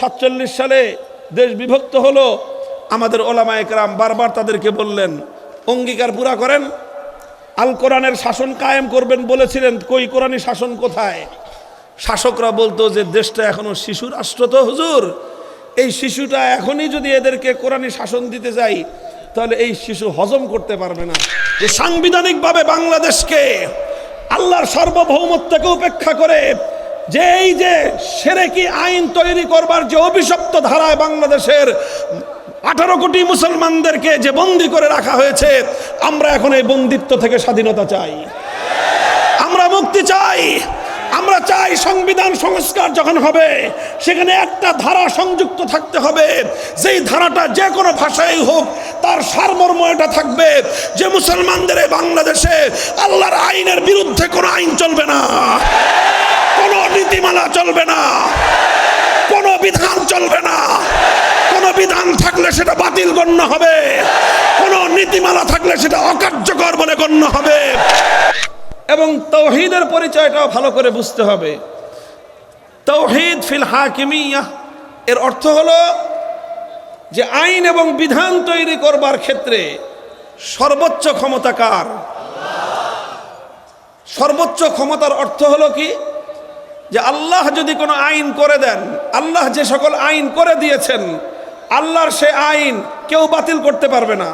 সাতচল্লিশ সালে দেশ বিভক্ত হলো, আমাদের ওলামা একরাম বারবার তাদেরকে বললেন, অঙ্গীকার পুরা করেন, আল কোরআনের শাসন কায়েম করবেন বলেছিলেন, কই কোরআনী শাসন কোথায়? শাসকরা বলতো যে, দেশটা এখনও শিশু রাষ্ট্র তো হুজুর, এই শিশুটা এখনই যদি এদেরকে কোরআনী শাসন দিতে যাই, তাহলে এই শিশু হজম করতে পারবে না। যে সাংবিধানিকভাবে বাংলাদেশকে আল্লাহর সার্বভৌমত্বকে উপেক্ষা করে যে এই যে সেরেকি আইন তৈরি করবার যে অভিশপ্ত ধারায় বাংলাদেশের আঠারো কোটি মুসলমানদেরকে যে বন্দি করে রাখা হয়েছে, আমরা এখন এই বন্দিত্ব থেকে স্বাধীনতা চাই। আমরা মুক্তি চাই। আমরা চাই সংবিধান সংস্কার যখন হবে, সেখানে একটা ধারা সংযুক্ত থাকতে হবে। যেই ধারাটা যে কোনো ভাষায় হোক, তার সারমর্ম এটা থাকবে যে মুসলমানদের বাংলাদেশে আল্লাহর আইনের বিরুদ্ধে কোনো আইন চলবে না। নীতিমালা চলবে না। কোনো বিধান চলবে না। কোনো বিধান থাকলে সেটা বাতিল গণ্য হবে। কোনো নীতিমালা থাকলে সেটা অকার্যকর বলে গণ্য হবে। এবং তৌহিদের পরিচয়টাও ভালো করে বুঝতে হবে। তৌহিদ ফিল হাকিমিয়া, এর অর্থ হলো যে আইন এবং বিধান তৈরি করবার ক্ষেত্রে সর্বোচ্চ ক্ষমতাকার সর্বোচ্চ ক্ষমতার অর্থ হলো কি? যে আল্লাহ যদি কোনো আইন করে দেন, আল্লাহ যে সকল আইন করে দিয়েছেন, আল্লাহর সে আইন কেউ বাতিল করতে পারবে না।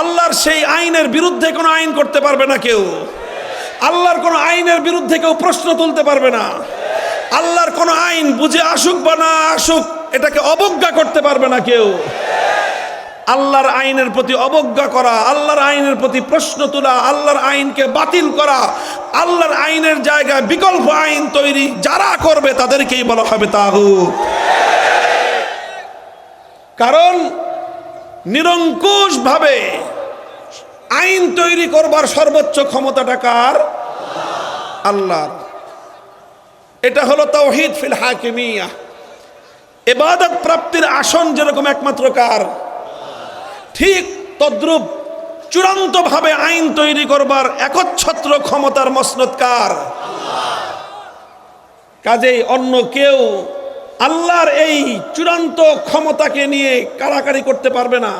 আল্লাহর সেই আইনের বিরুদ্ধে কোনো আইন করতে পারবে না কেউ। আল্লাহর কোনো আইনের বিরুদ্ধে কেউ প্রশ্ন তুলতে পারবে না। আল্লাহর কোনো আইন বুঝে আসুক বা না আসুক, এটাকে অবজ্ঞা করতে পারবে না কেউ। আল্লাহর আইনের প্রতি অবজ্ঞা করা, আল্লাহর আইনের প্রতি প্রশ্ন তোলা, আল্লাহর আইনকে বাতিল করা, আল্লাহর আইনের জায়গায় বিকল্প আইন তৈরি যারা করবে তাদেরকেই বলা হবে তাহু কারণ নিরঙ্কুশভাবে আইন তৈরি করবার সর্বোচ্চ ক্ষমতাটা কার? আল্লাহর এটা হলো তৌহিদ ফিল হাকিমিয়া। এবাদত প্রাপ্তির আসন যেরকম একমাত্র কার? ঠিক তদ্রুপ চূড়ান্তভাবে আইন তৈরি করবার একচ্ছত্র ক্ষমতার মসনদ কার কাজেই অন্য কেউ আল্লাহর এই চূড়ান্ত ক্ষমতাকে নিয়ে কারাকারি করতে পারবে না।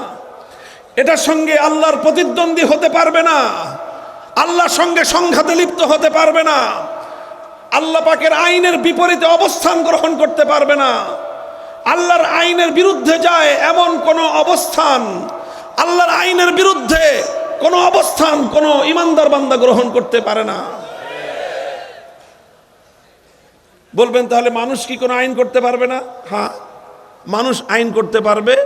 এটার সঙ্গে আল্লাহর প্রতিদ্বন্দ্বী হতে পারবে না। আল্লাহর সঙ্গে সংঘাতে লিপ্ত হতে পারবে না। আল্লাহ পাকের আইনের বিপরীতে অবস্থান গ্রহণ করতে পারবে না। আল্লাহর আইনের বিরুদ্ধে যায় এমন কোনো অবস্থান আল্লাহর আইনের বিরুদ্ধে কোনো অবস্থান, কোনো ইমানদার বান্দা গ্রহণ করতে পারে না। বলবেন, তাহলে মানুষ কি কোনো আইন করতে পারবে না? হ্যাঁ মানুষ আইন করতে পারবে,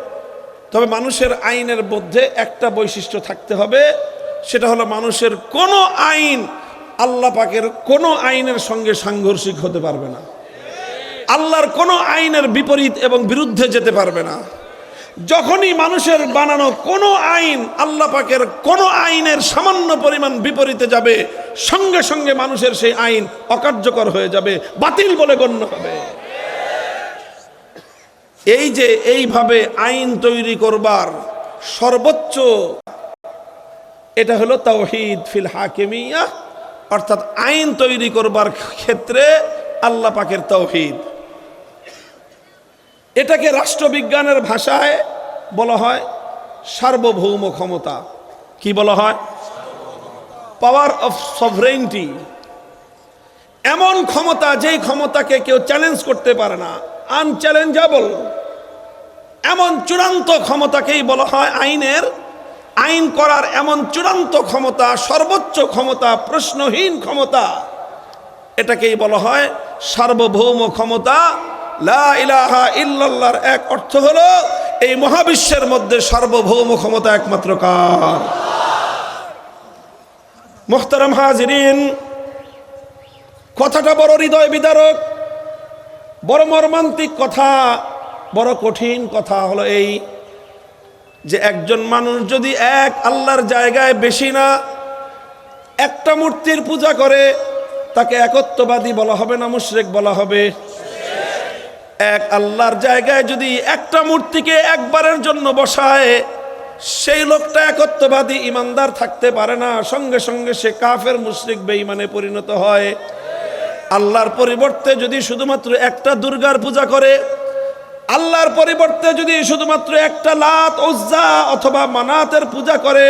তবে মানুষের আইনের মধ্যে একটা বৈশিষ্ট্য থাকতে হবে, সেটা হলো মানুষের কোনো আইন আল্লাহ পাকের কোনো আইনের সঙ্গে সাংঘর্ষিক হতে পারবে না। আল্লাহর কোনো আইনের বিপরীত এবং বিরুদ্ধে যেতে পারবে না। যখনই মানুষের বানানো কোনো আইন আল্লাহ পাকের কোনো আইনের সামান্য পরিমাণ বিপরীতে যাবে, সঙ্গে সঙ্গে মানুষের সেই আইন অকার্যকর হয়ে যাবে, বাতিল বলে গণ্য হবে। এই যে এইভাবে আইন তৈরি করবার সর্বোচ্চ, এটা হলো তাওহিদ ফিল হাকিমিয়া, অর্থাৎ আইন তৈরি করবার ক্ষেত্রে আল্লাহ পাকের তৌহিদ এটাকে রাষ্ট্রবিজ্ঞানের ভাষায় বলা হয় সার্বভৌম ক্ষমতা। কি বলা হয়? পাওয়ার অফ সভরেন্টি এমন ক্ষমতা যেই ক্ষমতাকে কেউ চ্যালেঞ্জ করতে পারে না। আনচ্যালেঞ্জেবল এমন চূড়ান্ত ক্ষমতাকেই বলা হয় আইনের। আইন করার এমন চূড়ান্ত ক্ষমতা, সর্বোচ্চ ক্ষমতা, প্রশ্নহীন ক্ষমতা। এটাকেই বলা হয় সার্বভৌম ক্ষমতা। লা ইলাহা ইল্লাল্লাহর এক অর্থ হলো এই মহাবিশ্বের মধ্যে সার্বভৌম ক্ষমতা একমাত্র কার? মোহতারাম হাজিরিন, কথাটা বড় হৃদয় বিদারক, বড় মর্মান্তিক কথা, বড় কঠিন কথা হলো এই যে একজন মানুষ যদি এক আল্লাহর জায়গায় বেশি না, একটা মূর্তির পূজা করে, তাকে একত্ববাদী বলা হবে না, মুশরেক বলা হবে। এক আল্লাহর জায়গায় যদি একটা মূর্তিকে একবারের জন্য বসায়, সেই লোকটা একত্ববাদী ইমানদার থাকতে পারে না। সঙ্গে সঙ্গে সে কাফের, মুশরিক, বেঈমানে পরিণত হয়। আল্লাহর পরিবর্তে যদি শুধুমাত্র একটা দুর্গার পূজা করে, আল্লাহর পরিবর্তে যদি শুধুমাত্র একটা লাত ওজ্জা অথবা মানাতের পূজা করে,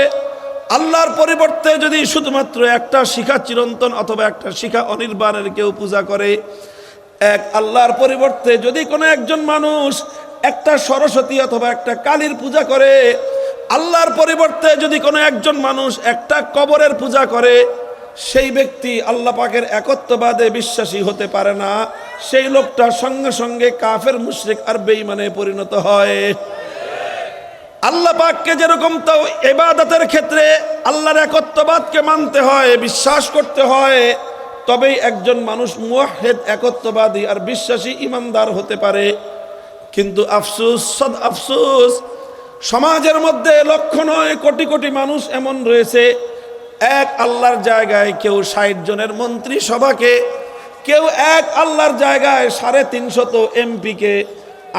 আল্লাহর পরিবর্তে যদি শুধুমাত্র একটা শিখা চিরন্তন অথবা একটা শিখা অনির্বাণের কেউ পূজা করে এক আল্লাহর পরিবর্তে যদি কোনো একজন মানুষ একটা সরস্বতী অথবা একটা কালীর পূজা করে, আল্লাহর পরিবর্তে যদি কোনো একজন মানুষ একটা কবরের পূজা করে, সেই ব্যক্তি আল্লাহ পাকের একত্ববাদে বিশ্বাসী হতে পারে না। সেই লোকটা সঙ্গে সঙ্গে কাফের, মুশরিক আর বেঈমানে পরিণত হয়। আল্লাহ পাককে যেরকম তো এবাদতের ক্ষেত্রে আল্লাহর একত্ববাদকে মানতে হয়, বিশ্বাস করতে হয় তবেই একজন মানুষ মুয়াহেদ একত্ববাদী আর বিশ্বাসী ইমানদার হতে পারে। কিন্তু আফসুস, সদ আফসুস, সমাজের মধ্যে লক্ষ নয়, কোটি কোটি মানুষ এমন রয়েছে। এক আল্লাহর জায়গায় কেউ ষাট জনের মন্ত্রী সভাকে, কেউ এক আল্লাহর জায়গায় সাড়ে তিনশত এমপিকে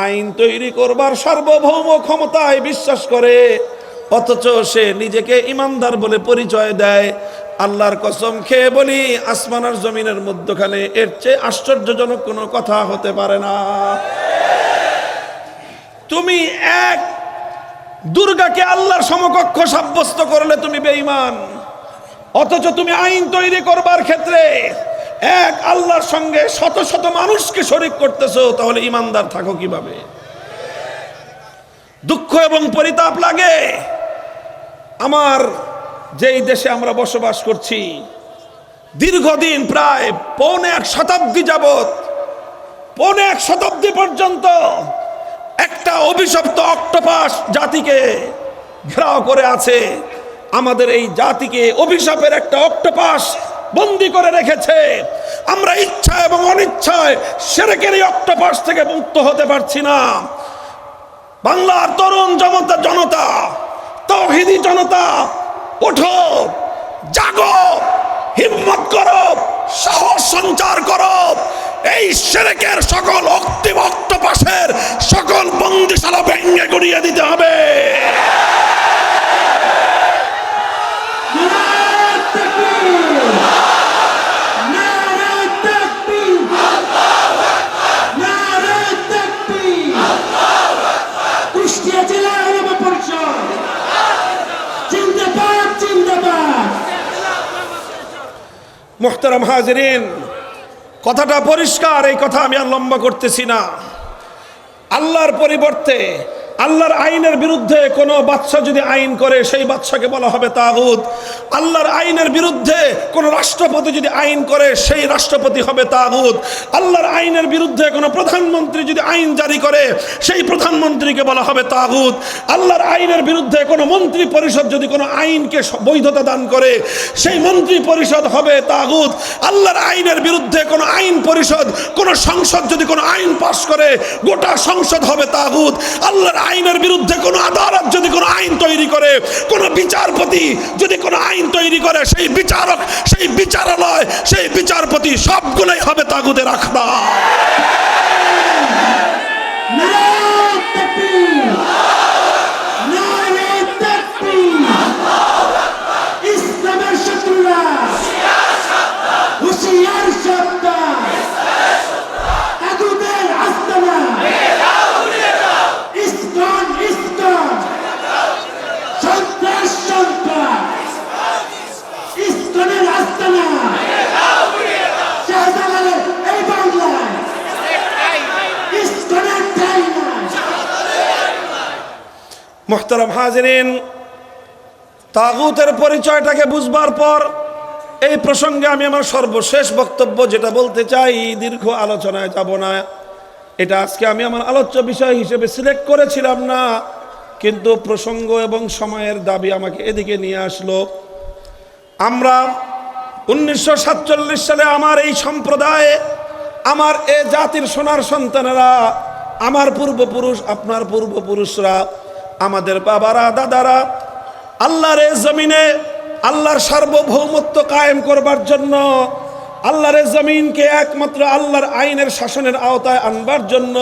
আইন তৈরি করবার সার্বভৌম ক্ষমতায় বিশ্বাস করে, অথচ সে নিজেকে ইমানদার বলে পরিচয় দেয়। আল্লাহর কসম খেয়ে বলি, আসমান আর জমিনের মধ্যখানে এর চেয়ে আশ্চর্যজনক কোনো কথা হতে পারে না। তুমি এক দুর্গাকে আল্লাহর সমকক্ষ সাব্যস্ত করলে তুমি বেঈমান, অথচ তুমি আইন তৈরি করবার ক্ষেত্রে এক আল্লাহর সঙ্গে শত শত মানুষকে শরিক করতেছো, তাহলে ইমানদার থাকো কীভাবে? দুঃখ এবং পরিতাপ লাগে। আমার যেই দেশে আমরা বসবাস করছি, দীর্ঘদিন প্রায় পৌনে এক শতাব্দী যাবৎ, পৌনে এক শতাব্দী পর্যন্ত একটা অভিশপ্ত অক্টোপাস জাতিকে ঘেরাও করে আছে। আমাদের এই জাতিকে অভিশাপের একটা অক্টোপাস বন্দি করে রেখেছে। আমরা ইচ্ছা এবং অনিচ্ছায় সেরেকের এই অক্টোপাস থেকে মুক্ত হতে পারছি না। বাংলার তরুণ জনতা জনতা, তৌহিদি জনতা ওঠো, জাগো, হিম্মত করো, সাহস সঞ্চার করো। এই সেরেকের সকল অক্তিভক্ত পাশের সকল বন্দিশালা ভেঙ্গে গড়িয়ে দিতে হবে। মোহতারাম হাজরিন কথাটা পরিষ্কার এই কথা আমি আর লম্বা করতেছি না। আল্লাহর পরিবর্তে আল্লাহর আইনের বিরুদ্ধে কোনো বাচ্চা যদি আইন করে, সেই বাচ্চাকে বলা হবে তাগুদ আল্লাহর আইনের বিরুদ্ধে কোনো রাষ্ট্রপতি যদি আইন করে, সেই রাষ্ট্রপতি হবে তাগুদ আল্লাহর আইনের বিরুদ্ধে কোনো প্রধানমন্ত্রী যদি আইন জারি করে, সেই প্রধানমন্ত্রীকে বলা হবে তাগুদ আল্লাহর আইনের বিরুদ্ধে কোনো মন্ত্রী পরিষদ যদি কোনো আইনকে বৈধতা দান করে, সেই মন্ত্রী পরিষদ হবে তাগুদ আল্লাহর আইনের বিরুদ্ধে কোনো আইন পরিষদ, কোনো সংসদ যদি কোনো আইন পাশ করে, গোটা সংসদ হবে তাগুদ আল্লাহর আইনের বিরুদ্ধে কোনো আদালত যদি কোনো আইন তৈরি করে, কোনো বিচারপতি যদি কোনো আইন তৈরি করে, সেই বিচারক, সেই বিচারালয়, সেই বিচারপতি সবগুলোই হবে তাগুদের আখড়া মোহতারাম হাজরিন, তাগুতের পরিচয়টাকে বুঝবার পর এই প্রসঙ্গে আমি আমার সর্বশেষ বক্তব্য যেটা বলতে চাই, দীর্ঘ আলোচনায় যাব না। এটা আজকে আমি আমার আলোচ্য বিষয় হিসেবে সিলেক্ট করেছিলাম না, কিন্তু প্রসঙ্গ এবং সময়ের দাবি আমাকে এদিকে নিয়ে আসলো। আমরা উনিশশো সাতচল্লিশ সালে আমার এই সম্প্রদায়ে আমার এ জাতির সোনার সন্তানেরা, আমার পূর্বপুরুষ, আপনার পূর্বপুরুষরা আমাদের বাবারা, দাদারা, আল্লাহর জমিনে আল্লাহর সার্বভৌমত্ব কায়েম করবার জন্য, আল্লাহর জমিনকে একমাত্র আল্লাহর আইনের শাসনের আওতায় আনবার জন্য,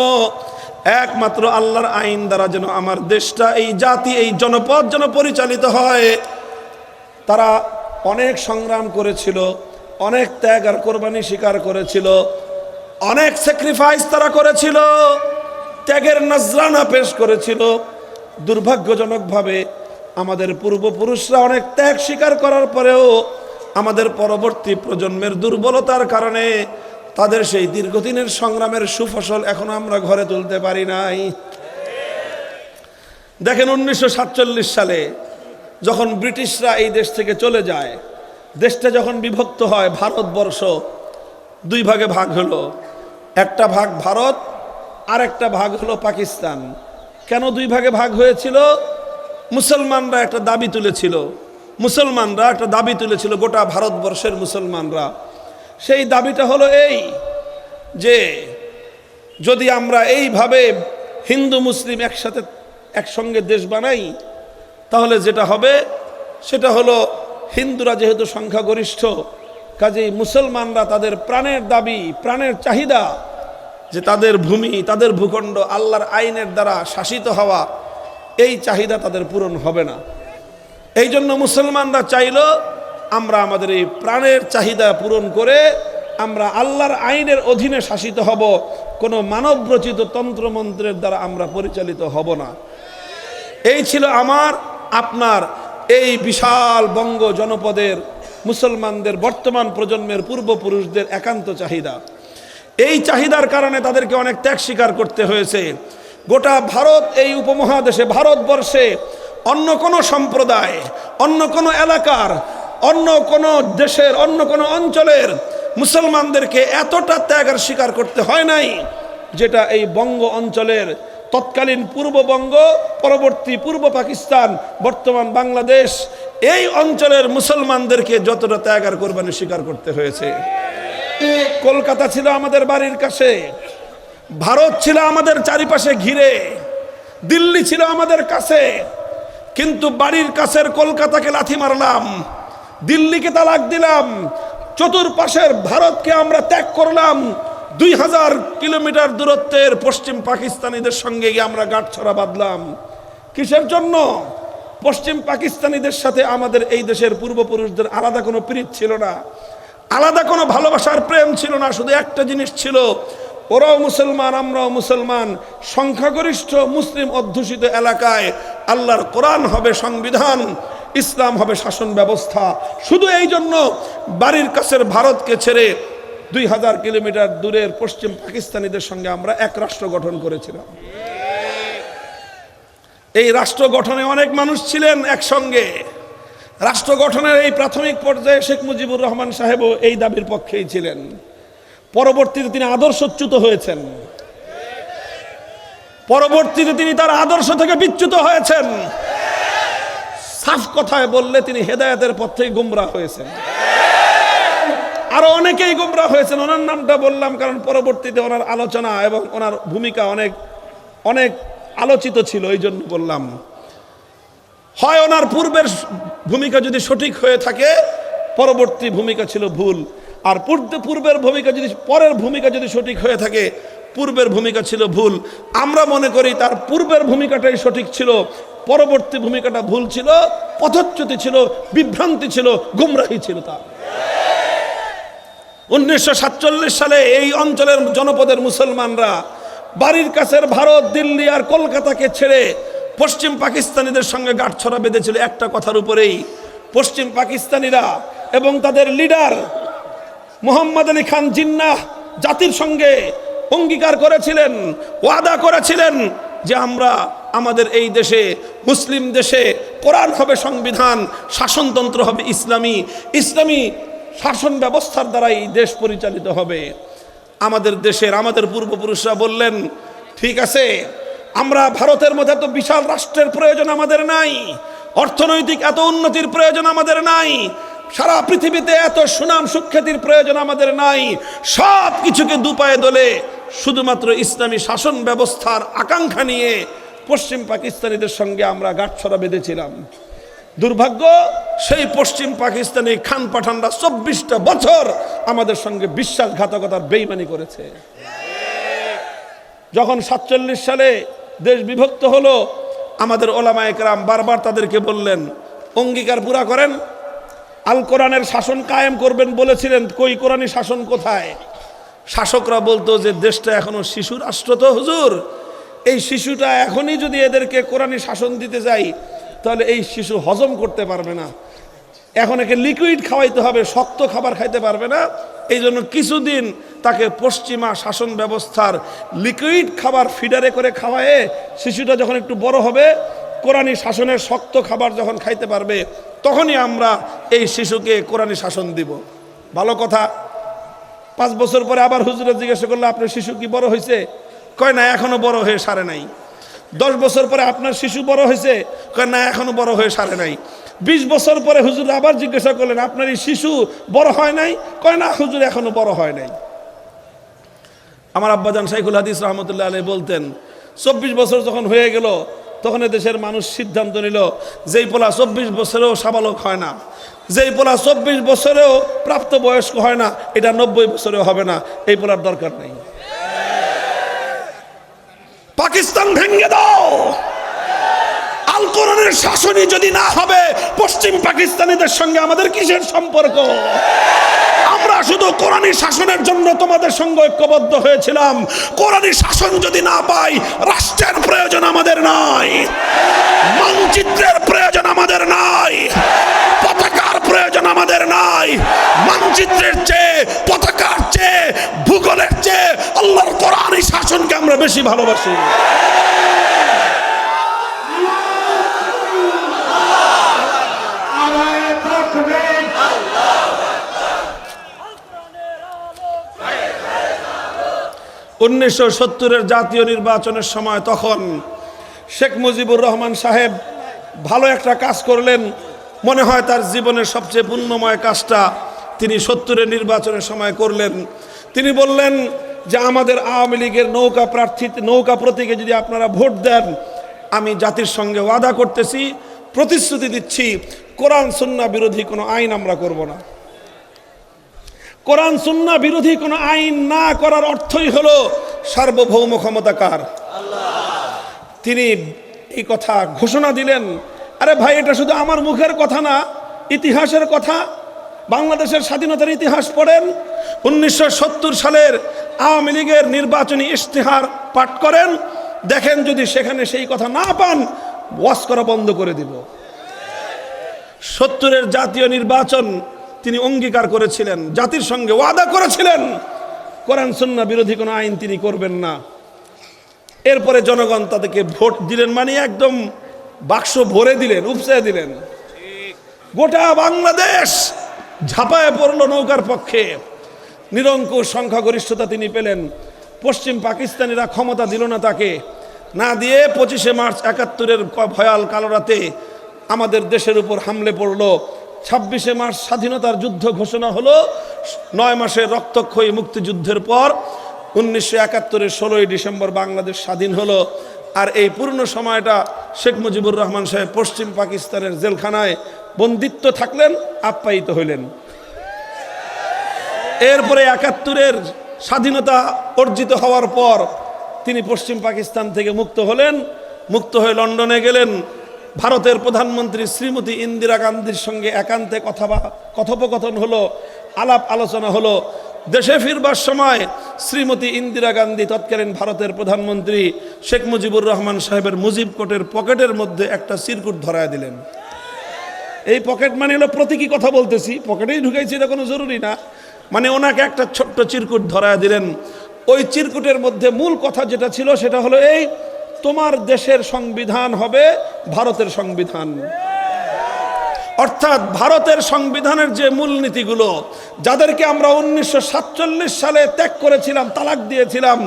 একমাত্র আল্লাহর আইন দ্বারা যেন আমার দেশটা, এই জাতি, এই জনপদ যেন পরিচালিত হয়। তারা অনেক সংগ্রাম করেছিল, অনেক ত্যাগ আর কোরবানি স্বীকার করেছিল, অনেক স্যাক্রিফাইস তারা করেছিল, ত্যাগের নজরানা পেশ করেছিল দুর্ভাগ্যজনকভাবে আমাদের পূর্বপুরুষরা অনেক ত্যাগ স্বীকার করার পরেও আমাদের পরবর্তী প্রজন্মের দুর্বলতার কারণে তাদের সেই দীর্ঘদিনের সংগ্রামের সুফসল এখনও আমরা ঘরে তুলতে পারি নাই। দেখেন উনিশশো সাতচল্লিশ সালে যখন ব্রিটিশরা এই দেশ থেকে চলে যায়, দেশটা যখন বিভক্ত হয় ভারতবর্ষ, দুই ভাগে ভাগ হলো। একটা ভাগ ভারত আর একটা ভাগ হলো পাকিস্তান। কেন দুই ভাগে ভাগ হয়েছিল? মুসলমানরা একটা দাবি তুলেছিল। মুসলমানরা একটা দাবি তুলেছিল গোটা ভারতবর্ষের মুসলমানরা। সেই দাবিটা হলো এই যে যদি আমরা এইভাবে হিন্দু, মুসলিম একসাথে একসঙ্গে দেশ বানাই, তাহলে যেটা হবে? সেটা হলো হিন্দুরা যেহেতু সংখ্যাগরিষ্ঠ, কাজেই মুসলমানরা তাদের প্রাণের দাবি, প্রাণের চাহিদা যে তাদের ভূমি, তাদের ভূখণ্ড আল্লাহর আইনের দ্বারা শাসিত হওয়া, এই চাহিদা তাদের পূরণ হবে না। এই জন্য মুসলমানরা চাইল, আমরা আমাদের এই প্রাণের চাহিদা পূরণ করে আমরা আল্লাহর আইনের অধীনে শাসিত হব। কোনো মানবরচিত তন্ত্রমন্ত্রের দ্বারা আমরা পরিচালিত হব না। এই ছিল আমার, আপনার এই বিশাল বঙ্গ জনপদের, মুসলমানদের বর্তমান প্রজন্মের পূর্বপুরুষদের একান্ত চাহিদা। এই চাহিদার কারণে তাদেরকে অনেক ত্যাগ স্বীকার করতে হয়েছে। গোটা ভারত এই উপমহাদেশে, ভারতবর্ষে অন্য কোনো সম্প্রদায়, অন্য কোনো এলাকার, অন্য কোনো দেশের, অন্য কোনো অঞ্চলের মুসলমানদেরকে এতটা ত্যাগের স্বীকার করতে হয় নাই, যেটা এই বঙ্গ অঞ্চলের তৎকালীন পূর্ববঙ্গ পরবর্তী পূর্ব পাকিস্তান, বর্তমান বাংলাদেশ, এই অঞ্চলের মুসলমানদেরকে যতটা ত্যাগার কোরবানি স্বীকার করতে হয়েছে। কলকাতা ছিল আমাদের বাড়ির কাছে। ভারত ছিল আমাদের চারিপাশে ঘিরে। দিল্লি ছিল আমাদের কাছে। কিন্তু বাড়ির কাছের কলকাতাকে লাথি মারলাম। দিল্লিকে তালাক দিলাম। চতুর্পাশের ভারতকে আমরা ত্যাগ করলাম। দুই হাজার কিলোমিটার দূরত্বের পশ্চিম পাকিস্তানিদের সঙ্গে গিয়ে আমরা গাঁটছড়া বাঁধলাম। কিসের জন্য? পশ্চিম পাকিস্তানিদের সাথে আমাদের এই দেশের পূর্বপুরুষদের আলাদা কোনো প্রীত ছিল না। আলাদা কোনো ভালোবাসার প্রেম ছিল না, শুধু একটা জিনিস ছিল। ওরাও মুসলমান, আমরাও মুসলমান। সংখ্যাগরিষ্ঠ মুসলিম অধ্যুষিত এলাকায় আল্লাহর কোরআন হবে সংবিধান, ইসলাম হবে শাসন ব্যবস্থা। শুধু এই জন্য বাড়ির কাছের ভারতকে ছেড়ে দুই হাজার কিলোমিটার দূরের পশ্চিম পাকিস্তানিদের সঙ্গে আমরা এক রাষ্ট্র গঠন করেছিলাম। এই রাষ্ট্র গঠনে অনেক মানুষ ছিলেন একসঙ্গে। রাষ্ট্র গঠনের এই প্রাথমিক পর্যায়ে শেখ মুজিবুর রহমান সাহেবও এই দাবির পক্ষেই ছিলেন। পরবর্তীতে তিনি আদর্শচ্যুত হয়েছেন। পরবর্তীতে তিনি তার আদর্শ থেকে বিচ্যুত হয়েছেন। সাফ কথায় বললে তিনি হেদায়েতের পথ থেকে গুমরা হয়েছেন। আরও অনেকেই গুমরা হয়েছেন, ওনার নামটা বললাম কারণ পরবর্তীতে ওনার আলোচনা এবং ওনার ভূমিকা অনেক অনেক আলোচিত ছিল এই জন্য বললাম। হয় ওনার পূর্বের ভূমিকা যদি সঠিক হয়ে থাকে, পরবর্তী ভূমিকা ছিল ভুল। আর পূর্বে পূর্বের ভূমিকা যদি পরের ভূমিকা যদি সঠিক হয়ে থাকে, পূর্বের ভূমিকা ছিল ভুল। আমরা মনে করি তার পূর্বের ভূমিকাটাই সঠিক ছিল, পরবর্তী ভূমিকাটা ভুল ছিল, পথচ্যুতি ছিল, বিভ্রান্তি ছিল, গুমরাহি ছিল তার। উনিশশো সাতচল্লিশ সালে এই অঞ্চলের জনপদের মুসলমানরা বাড়ির কাছের ভারত, দিল্লি আর কলকাতাকে ছেড়ে পশ্চিম পাকিস্তানিদের সঙ্গে গাঁটছড়া বেঁধেছিল একটা কথার উপরেই। পশ্চিম পাকিস্তানিরা এবং তাদের লিডার মোহাম্মদ আলী খান জিন্নাহ জাতির সঙ্গে অঙ্গীকার করেছিলেন, ওয়াদা করেছিলেন যে আমরা আমাদের এই দেশে, মুসলিম দেশে কোরআন হবে সংবিধান, শাসনতন্ত্র হবে ইসলামী ইসলামী শাসন ব্যবস্থার দ্বারাই দেশ পরিচালিত হবে। আমাদের দেশের, আমাদের পূর্বপুরুষরা বললেন, ঠিক আছে আমরা ভারতের মধ্যে এত বিশাল রাষ্ট্রের প্রয়োজন আমাদের নাই। অর্থনৈতিক এত উন্নতির প্রয়োজন আমাদের নাই। সারা পৃথিবীতে এত সুনাম সুখ্যাতির প্রয়োজন আমাদের নাই। সব কিছুকে দুপায়ে দলে শুধুমাত্র ইসলামী শাসন ব্যবস্থার আকাঙ্ক্ষা নিয়ে পশ্চিম পাকিস্তানিদের সঙ্গে আমরা গাঁটছড়া বেঁধেছিলাম। দুর্ভাগ্য, সেই পশ্চিম পাকিস্তানি খান পাঠানরা চব্বিশটা বছর আমাদের সঙ্গে বিশ্বাসঘাতকতার বেইমানি করেছে। যখন সাতচল্লিশ সালে দেশ বিভক্ত হলো। আমাদের ওলামা একরাম বারবার তাদেরকে বললেন, অঙ্গীকার পুরা করেন। আল কোরআনের শাসন কায়েম করবেন বলেছিলেন, কই কোরআনী শাসন কোথায়? শাসকরা বলতো যে, দেশটা এখনও শিশু রাষ্ট্র তো হুজুর। এই শিশুটা এখনই যদি এদেরকে কোরআনী শাসন দিতে যাই, তাহলে এই শিশু হজম করতে পারবে না। এখন একে লিকুইড খাওয়াইতে হবে, শক্ত খাবার খাইতে পারবে না। এই জন্য কিছুদিন তাকে পশ্চিমা শাসন ব্যবস্থার লিকুইড খাবার ফিডারে করে খাওয়ায়ে শিশুটা যখন একটু বড় হবে, কোরআনী শাসনের শক্ত খাবার যখন খাইতে পারবে, তখনই আমরা এই শিশুকে কোরআনী শাসন দিব। ভালো কথা। পাঁচ বছর পরে আবার হুজুরে জিজ্ঞাসা করলে, আপনার শিশু কি বড় হয়েছে কয়, না, এখনও বড় হয়ে সারে নাই। দশ বছর পরে, আপনার শিশু বড় হয়েছে কয়, না, এখনও বড় হয়ে সারে নাই। বিশ বছর পরে হুজুর আবার জিজ্ঞাসা করলেন, আপনার এই শিশু বড় হয় নাই? কয়, না, হুজুর এখনও বড় হয় নাই। আমার আব্বাজান শাইখুল হাদিস রহমতুল্লাহ আলী বলতেন, চব্বিশ বছর যখন হয়ে গেল, তখন দেশের মানুষ সিদ্ধান্ত নিল, যেই পোলা চব্বিশ বছরেও সাবালক হয় না, যেই পোলা চব্বিশ বছরেও প্রাপ্তবয়স্ক হয় না, এটা নব্বই বছরেও হবে না, এই পোলার দরকার নেই। পাকিস্তান ভেঙে দাও! আল কোরআনের শাসনই যদি না হবে, পশ্চিম পাকিস্তানিদের সঙ্গে আমাদের কিসের সম্পর্ক? আমরা শুধু কোরআনী শাসনের জন্য তোমাদের সঙ্গে ঐক্যবদ্ধ হয়েছিলাম। কোরআনী শাসন যদি না পাই, রাষ্ট্রের প্রয়োজন আমাদের নাই। মানচিত্রের প্রয়োজন আমাদের নাই। পতাকার প্রয়োজন আমাদের নাই। মানচিত্রের চেয়ে, পতাকার চেয়ে, ভূগোলের চেয়ে আল্লাহর কোরআনী শাসনকে আমরা বেশি ভালোবাসি। উনিশশো সত্তরের জাতীয় নির্বাচনের সময় তখন শেখ মুজিবুর রহমান সাহেব ভালো একটা কাজ করলেন। মনে হয় তার জীবনের সবচেয়ে পুণ্যময় কাজটা তিনি সত্তরের নির্বাচনের সময় করলেন। তিনি বললেন যে, আমাদের আওয়ামী লীগের নৌকা প্রার্থী, নৌকা প্রতীকে যদি আপনারা ভোট দেন, আমি জাতির সঙ্গে ওয়াদা করতেছি, প্রতিশ্রুতি দিচ্ছি, কোরআন সুন্না বিরোধী কোনো আইন আমরা করব না। কোরআন সুন্না বিরোধী কোনো আইন না করার অর্থই হলো সার্বভৌম ক্ষমতাকার তিনি এই কথা ঘোষণা দিলেন, আরে ভাই, এটা শুধু আমার মুখের কথা না, ইতিহাসের কথা। বাংলাদেশের স্বাধীনতার ইতিহাস পড়েন, উনিশশো সত্তর সালের আওয়ামী লীগের নির্বাচনী ইশতেহার পাঠ করেন। দেখেন যদি সেখানে সেই কথা না পান ওয়াশ করা বন্ধ করে দিব। সত্তরের জাতীয় নির্বাচন তিনি অঙ্গীকার করেছিলেন, জাতির সঙ্গে ওয়াদা করেছিলেন। কোরআন সুন্না বিরোধী কোনো আইন তিনি করবেন না। এরপরে জনগণ তাদেরকে ভোট দিলেন মানে একদম বাক্স ভরে দিলেন উপসে দিলেন। গোটা বাংলাদেশ ঝাঁপায় পড়ল নৌকার পক্ষে। নিরঙ্কুশ সংখ্যাগরিষ্ঠতা তিনি পেলেন। পশ্চিম পাকিস্তানিরা ক্ষমতা দিল না তাকে। না দিয়ে পঁচিশে মার্চ একাত্তরের ভয়াল কালো রাতে আমাদের দেশের উপর হামলে পড়ল ছাব্বিশে মার্চ স্বাধীনতার যুদ্ধ ঘোষণা হলো। নয় মাসের রক্তক্ষয়ী মুক্তিযুদ্ধের পর উনিশশো একাত্তরের ষোলোই ডিসেম্বর বাংলাদেশ স্বাধীন হলো। আর এই পূর্ণ সময়টা শেখ মুজিবুর রহমান সাহেব পশ্চিম পাকিস্তানের জেলখানায় বন্দিত্ব থাকলেন, আপ্যায়িত হইলেন। এরপরে একাত্তরের স্বাধীনতা অর্জিত হওয়ার পর তিনি পশ্চিম পাকিস্তান থেকে মুক্ত হলেন। মুক্ত হয়ে লন্ডনে গেলেন। ভারতের প্রধানমন্ত্রী শ্রীমতী ইন্দিরা গান্ধীর সঙ্গে একান্তে কথা বা- কথোপকথন হলো, আলাপ আলোচনা হলো। দেশে ফিরবার সময় শ্রীমতী ইন্দিরা গান্ধী তৎকালীন ভারতের প্রধানমন্ত্রী শেখ মুজিবুর রহমান সাহেবের মুজিব কোটের পকেটের মধ্যে একটা সিরকুট ধরায় দিলেন। এই পকেট মানে হলো প্রতীকী কথা বলতেছি, পকেটেই ঢুকাইছি এটা কোনো জরুরি না। মানে ওনাকে একটা ছোট্ট চিরকুট ধরায় দিলেন। ওই চিরকুটের মধ্যে মূল কথা যেটা ছিল সেটা হলো এই তোমার দেশের সংবিধান হবে ভারতের সংবিধান। অর্থাৎ ভারতের সংবিধানের যে মূলনীতিগুলো, যাদেরকে আমরা উনিশশো সাতচল্লিশ সালে ত্যাগ করেছিলাম, তালাক দিয়েছিলাম,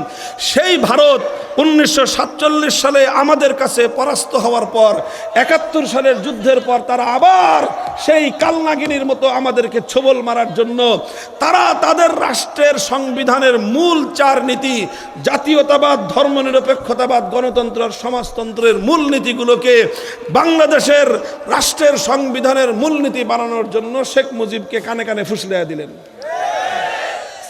সেই ভারত উনিশশো সাতচল্লিশ সালে আমাদের কাছে পরাস্ত হওয়ার পর, একাত্তর সালের যুদ্ধের পর তারা আবার সেই কালনাগিনীর মতো আমাদেরকে ছোবল মারার জন্য, তারা তাদের রাষ্ট্রের সংবিধানের মূল চার নীতি, জাতীয়তাবাদ, ধর্মনিরপেক্ষতাবাদ, গণতন্ত্র সমাজতন্ত্রের মূল নীতিগুলোকে বাংলাদেশের রাষ্ট্রের সংবিধানের মূলনীতি বানানোর জন্য শেখ মুজিবকে কানে কানে ফুসলিয়া দিলেন।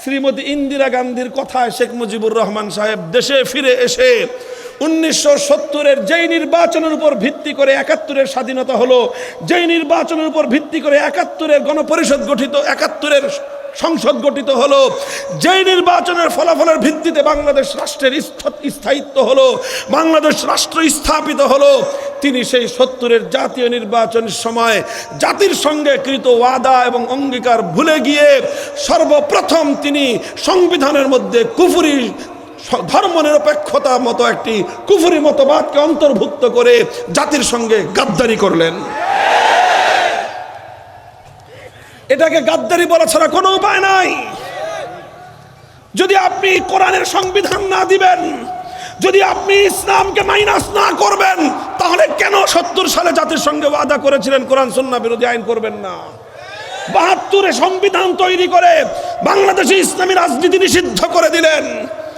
শ্রীমতী ইন্দিরা গান্ধীর কথায় শেখ মুজিবুর রহমান সাহেব দেশে ফিরে এসে উনিশশো সত্তরের যেই নির্বাচনের উপর ভিত্তি করে একাত্তরের স্বাধীনতা হলো, যেই নির্বাচনের উপর ভিত্তি করে একাত্তরের গণপরিষদ গঠিত, একাত্তরের সংসদ গঠিত হলো, যেই নির্বাচনের ফলাফলের ভিত্তিতে বাংলাদেশ রাষ্ট্রের স্থায়িত্ব হলো, বাংলাদেশ রাষ্ট্র স্থাপিত হলো, তিনি সেই সত্তরের জাতীয় নির্বাচনের সময় জাতির সঙ্গে কৃত ওয়াদা এবং অঙ্গীকার ভুলে গিয়ে সর্বপ্রথম তিনি সংবিধানের মধ্যে কুফুরি ধর্মনিরপেক্ষতা মতো একটি কুফুরি মতবাদকে অন্তর্ভুক্ত করে জাতির সঙ্গে গাদ্দারি করলেন। এটাকে গাদ্দারি বলা ছাড়া কোনো উপায় নাই। যদি আপনি কোরআনের সংবিধান না দিবেন, যদি আপনি ইসলামকে মাইনাস না করবেন, তাহলে কেন সত্তর সালে জাতির সঙ্গে ওয়াদা করেছিলেন কোরআন সন্না বিরোধী আইন করবেন না? বাহাত্তরে সংবিধান তৈরি করে বাংলাদেশে ইসলামী রাজনীতি নিষিদ্ধ করে দিলেন।